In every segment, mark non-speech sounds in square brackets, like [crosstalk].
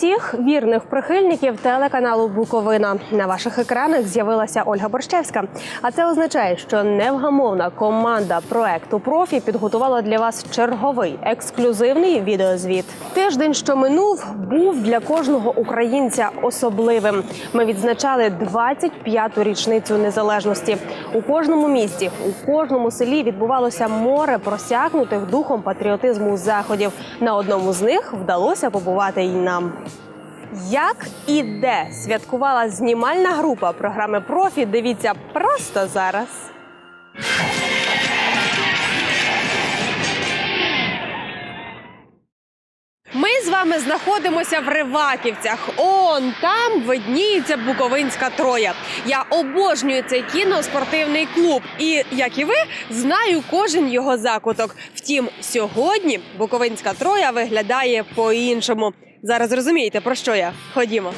Всіх вірних прихильників телеканалу Буковина. На ваших екранах з'явилася Ольга Борщевська. А це означає, що невгамовна команда проекту профі підготувала для вас черговий ексклюзивний відеозвіт. Тиждень, що минув, був для кожного українця особливим. Ми відзначали 25-ту річницю незалежності. У кожному місті, у кожному селі відбувалося море просякнутих духом патріотизму заходів. На одному з них вдалося побувати й нам. Як і де святкувала знімальна група програми Профі, дивіться просто зараз. Ми з вами знаходимося в Риваківцях. Он там видніється Буковинська Троя. Я обожнюю цей кіноспортивний клуб. І як і ви, знаю кожен його закуток. Втім, сьогодні Буковинська Троя виглядає по-іншому. Зараз розумієте, про що я? Ходімо.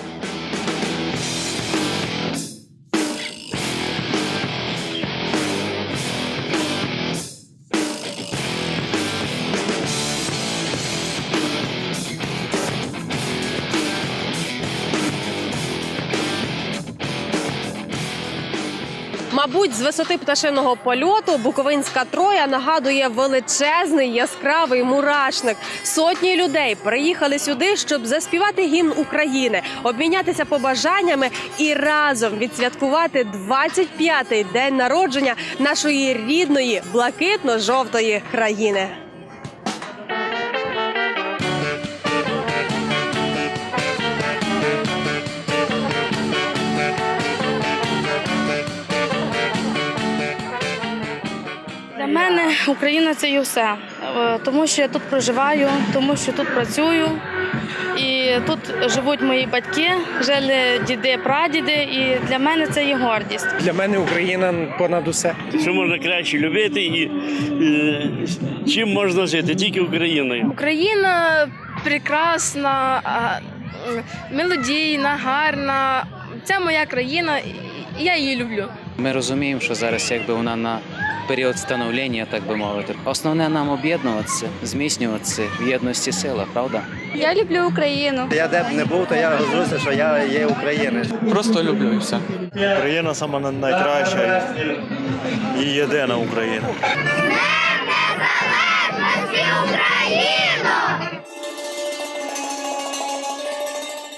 Мабуть, з висоти пташиного польоту Буковинська троя нагадує величезний яскравий мурашник. Сотні людей приїхали сюди, щоб заспівати гімн України, обмінятися побажаннями і разом відсвяткувати 25-й день народження нашої рідної блакитно-жовтої країни. Мене Україна це і все. Е, Тому що я тут проживаю, тому що тут працюю. І тут живуть мої батьки, жили діди, прадіди, і для мене це є гордість. Для мене Україна понад усе. що можна краще любити і е, чим можна жити, тільки Україною. Україна прекрасна, мелодійна, гарна. Це моя країна, і я її люблю. Ми розуміємо, що зараз якби вона на період становлення, так би мовити. Основне нам об'єднуватися, зміцнюватися в єдності сила, правда? Я люблю Україну. Я де б не був, то я розумію, що я є українець. Просто люблю і все. Україна сама на- найкраща і єдина Україна.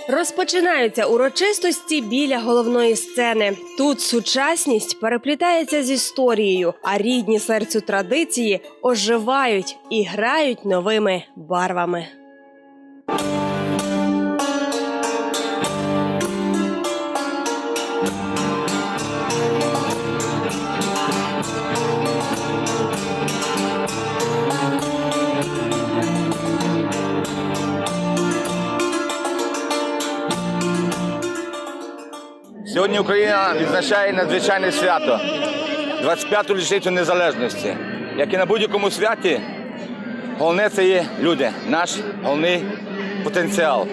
Розпочинаються урочистості біля головної сцени. Тут сучасність переплітається з історією, а рідні серцю традиції оживають і грають новими барвами. Сьогодні Україна відзначає надзвичайне свято 25-ту річницю незалежності. Як і на будь-якому святі, головне це є люди, наш головний потенціал.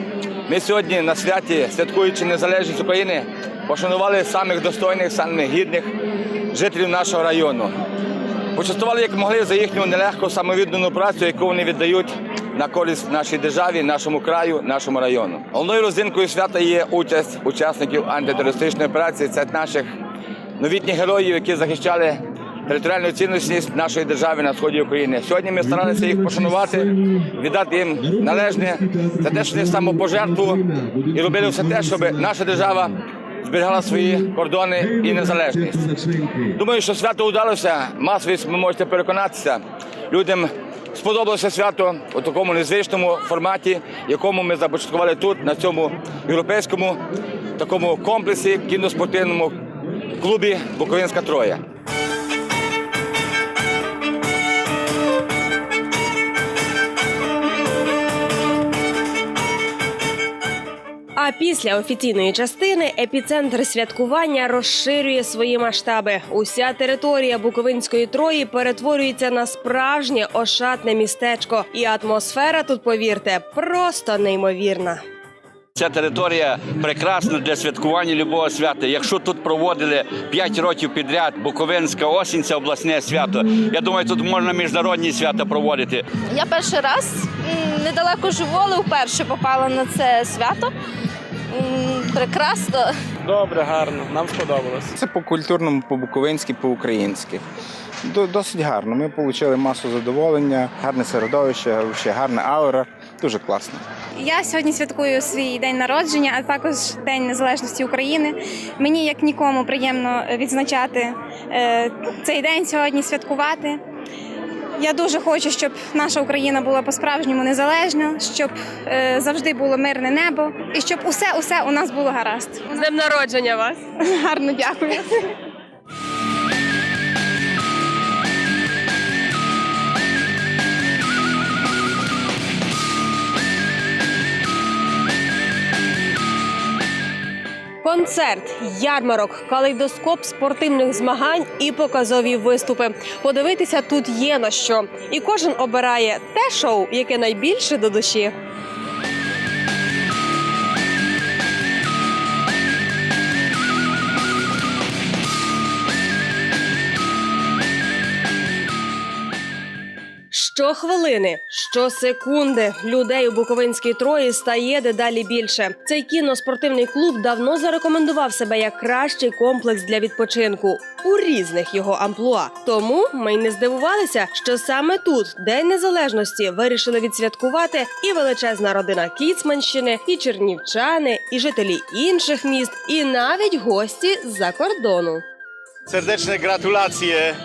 Ми сьогодні на святі, святкуючи незалежність України, пошанували самих достойних, самих гідних жителів нашого району. Почастували як могли за їхню нелегку самовіддану працю, яку вони віддають на користь нашій державі, нашому краю, нашому району. Головною родзинкою свята є участь учасників антитерористичної операції. Це наших новітніх героїв, які захищали територіальну цінності нашої держави на сході України. Сьогодні ми старалися їх пошанувати, віддати їм належне за те, що вони самопожертву і робили все те, щоб наша держава зберігала свої кордони і незалежність. Думаю, що свято вдалося. Масовість ви можете переконатися. Людям сподобалося свято у такому незвичному форматі, якому ми започаткували тут, на цьому європейському такому комплексі кіноспортивному клубі Буковинська Троя. А після офіційної частини епіцентр святкування розширює свої масштаби. Уся територія Буковинської трої перетворюється на справжнє ошатне містечко, і атмосфера тут, повірте, просто неймовірна. Ця територія прекрасна для святкування любого свята. Якщо тут проводили 5 років підряд Буковинська осінь, це обласне свято. Я думаю, тут можна міжнародні свята проводити. Я перший раз недалеко живу, але вперше попала на це свято. Прекрасно. Добре, гарно, нам сподобалось. Це по культурному, по буковинськи, по українськи. Досить гарно. Ми отримали масу задоволення, гарне середовище, ще гарна аура. Дуже класно. Я сьогодні святкую свій день народження, а також День Незалежності України. Мені як нікому приємно відзначати е, цей день сьогодні, святкувати. Я дуже хочу, щоб наша Україна була по-справжньому незалежна, щоб е, завжди було мирне небо і щоб усе усе у нас було гаразд. З днем народження вас! [laughs] Гарно дякую. Концерт, ярмарок, калейдоскоп спортивних змагань і показові виступи. Подивитися тут є на що, і кожен обирає те шоу, яке найбільше до душі. Щохвилини, щосекунди людей у Буковинській трої стає дедалі більше. Цей кіноспортивний клуб давно зарекомендував себе як кращий комплекс для відпочинку у різних його амплуа. Тому ми й не здивувалися, що саме тут, День Незалежності, вирішили відсвяткувати і величезна родина Кіцманщини, і чернівчани, і жителі інших міст, і навіть гості з-за кордону. Serdeczne gratulacje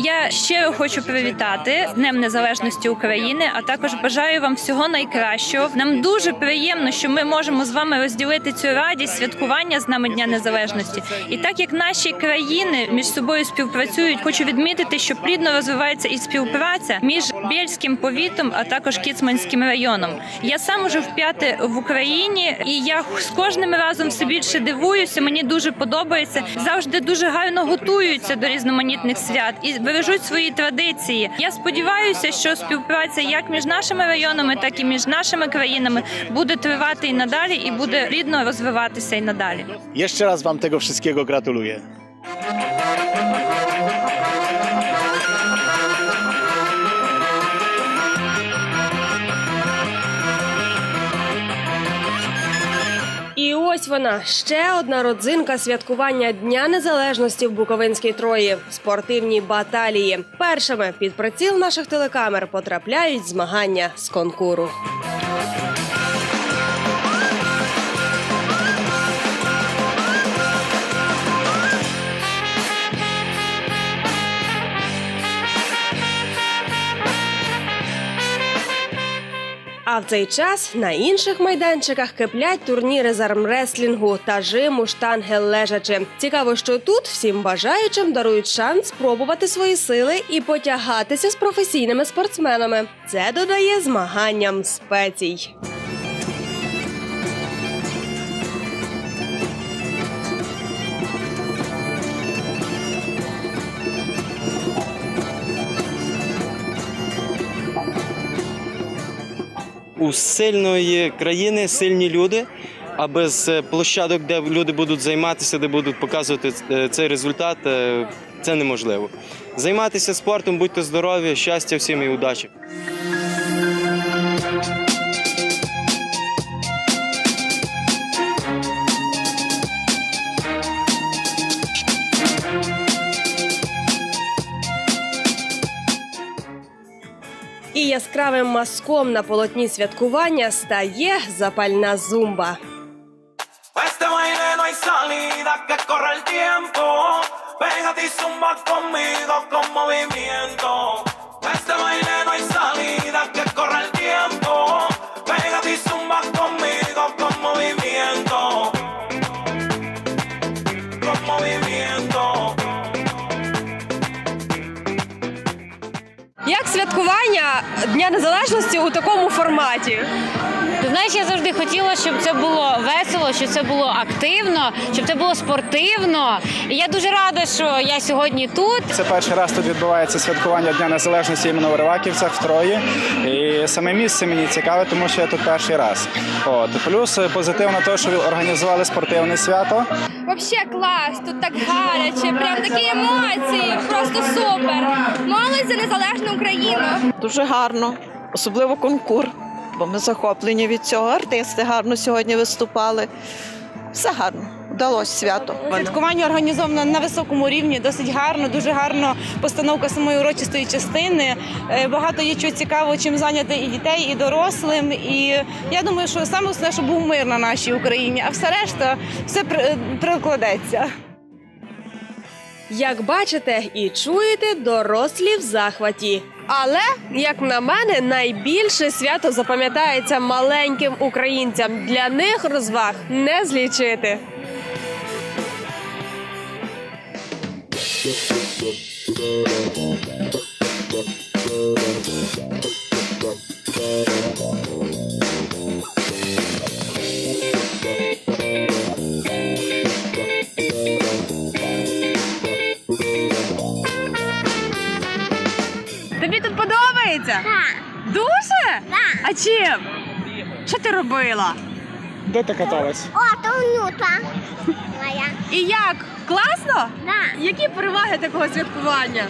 Я щиро хочу привітати з Днем Незалежності України, а також бажаю вам всього найкращого. Нам дуже приємно, що ми можемо з вами розділити цю радість святкування з нами Дня Незалежності. І так як наші країни між собою співпрацюють, хочу відмітити, що плідно розвивається і співпраця між Бєльським повітом, а також Кіцманським районом. Я сам уже вп'яте в Україні, і я з кожним разом все більше дивуюся. Мені дуже подобається. Завжди дуже гарно готуються до різноманітних свят і бережуть свої традиції. Я сподіваюся, що співпраця як між нашими районами, так і між нашими країнами буде тривати і надалі, і буде рідно розвиватися і надалі. Jeszcze raz Wam tego wszystkiego gratuluję. Ось вона ще одна родзинка святкування Дня Незалежності в Буковинській Трої спортивні баталії. Першими під приціл наших телекамер потрапляють змагання з конкуру. А в цей час на інших майданчиках киплять турніри з армреслінгу та жиму штанги лежачи. Цікаво, що тут всім бажаючим дарують шанс спробувати свої сили і потягатися з професійними спортсменами. Це додає змаганням спецій. У сильної країни сильні люди. А без е, площадок, де люди будуть займатися, де будуть показувати е, цей результат, е, це неможливо. Займатися спортом, будьте здорові, щастя всім і удачі. Яскравим маском на полотні святкування стає запальна зумба. Pégate y zumba conmigo con movimiento. Святкування Дня Незалежності у такому форматі? Ти знаєш, я завжди хотіла, щоб це було весело, щоб це було активно, щоб це було спортивно. І я дуже рада, що я сьогодні тут. Це перший раз тут відбувається святкування Дня Незалежності іменно в Риваківцях в Трої. І саме місце мені цікаве, тому що я тут перший раз. От плюс е, позитивно те, що організували спортивне свято. Вообще клас, тут так гаряче, прям такі емоції, просто супер. За незалежну Україну. Дуже гарно, особливо конкур. бо ми захоплені від цього. Артисти гарно сьогодні виступали. Все гарно, вдалося свято. Святкування організовано на високому рівні, досить гарно, дуже гарно постановка самої урочистої частини. Е, Багато є чого цікавого, чим зайняти і дітей, і дорослим. І я думаю, що саме основне, щоб був мир на нашій Україні, а все решта все при- прикладеться. Як бачите і чуєте, дорослі в захваті. Але, як на мене, найбільше свято запам'ятається маленьким українцям. Для них розваг не злічити. Тобі Дуже? Так. А чим? Що ти робила? Де ти каталась? О, то внука моя. І як? Класно? Да. Які переваги такого святкування?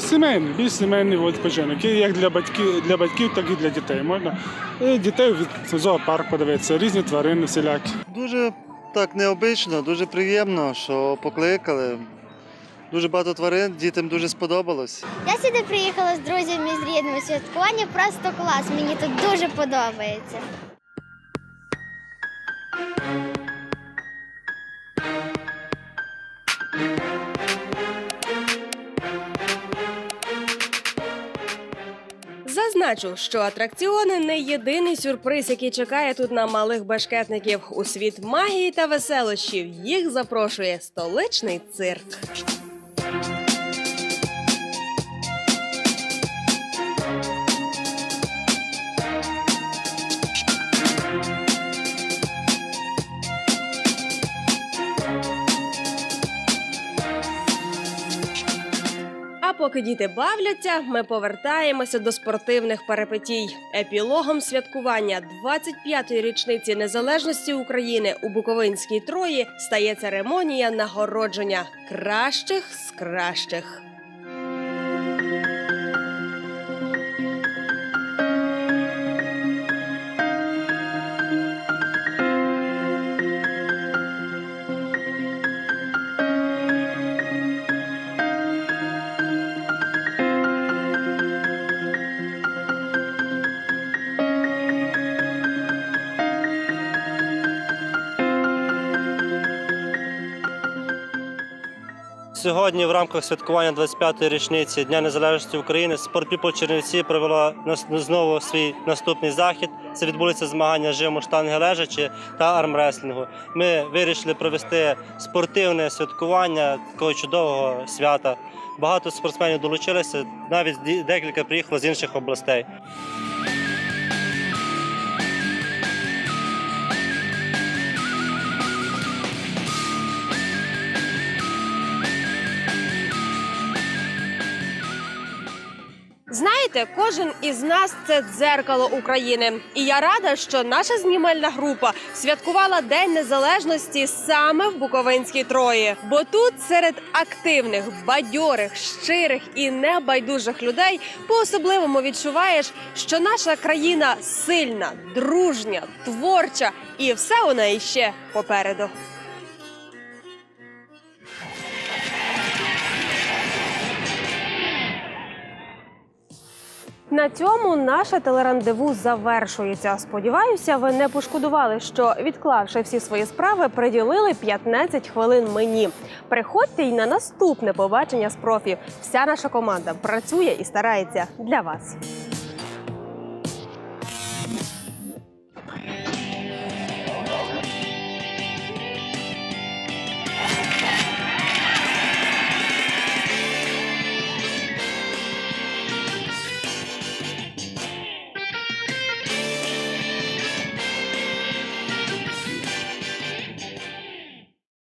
Сімейний, більш сімейний відпочинок. І як для батьків, для батьків, так і для дітей. Можна і дітей від зоопарк подивитися, різні тварини всілякі. Дуже так необично, дуже приємно, що покликали. Дуже багато тварин, дітям дуже сподобалось. Я сюди приїхала з друзями з рідними. Святкування просто клас. Мені тут дуже подобається. Зазначу, що атракціони не єдиний сюрприз, який чекає тут на малих башкетників. У світ магії та веселощів їх запрошує столичний цирк. Поки діти бавляться, ми повертаємося до спортивних перипетій. Епілогом святкування 25-ї річниці незалежності України у Буковинській Трої стає церемонія нагородження кращих з кращих. Сьогодні в рамках святкування 25-ї річниці Дня Незалежності України Спортпіпл Чернівці провела знову свій наступний захід. Це відбулися змагання жиму штанги лежачі та армреслінгу. Ми вирішили провести спортивне святкування такого чудового свята. Багато спортсменів долучилися, навіть декілька приїхало з інших областей. Знаєте, кожен із нас це дзеркало України. І я рада, що наша знімальна група святкувала День Незалежності саме в Буковинській Трої. Бо тут серед активних, бадьорих, щирих і небайдужих людей по-особливому відчуваєш, що наша країна сильна, дружня, творча, і все у неї ще попереду. На цьому наше телерандеву завершується. Сподіваюся, ви не пошкодували, що відклавши всі свої справи, приділили 15 хвилин мені. Приходьте й на наступне побачення з профі. Вся наша команда працює і старається для вас.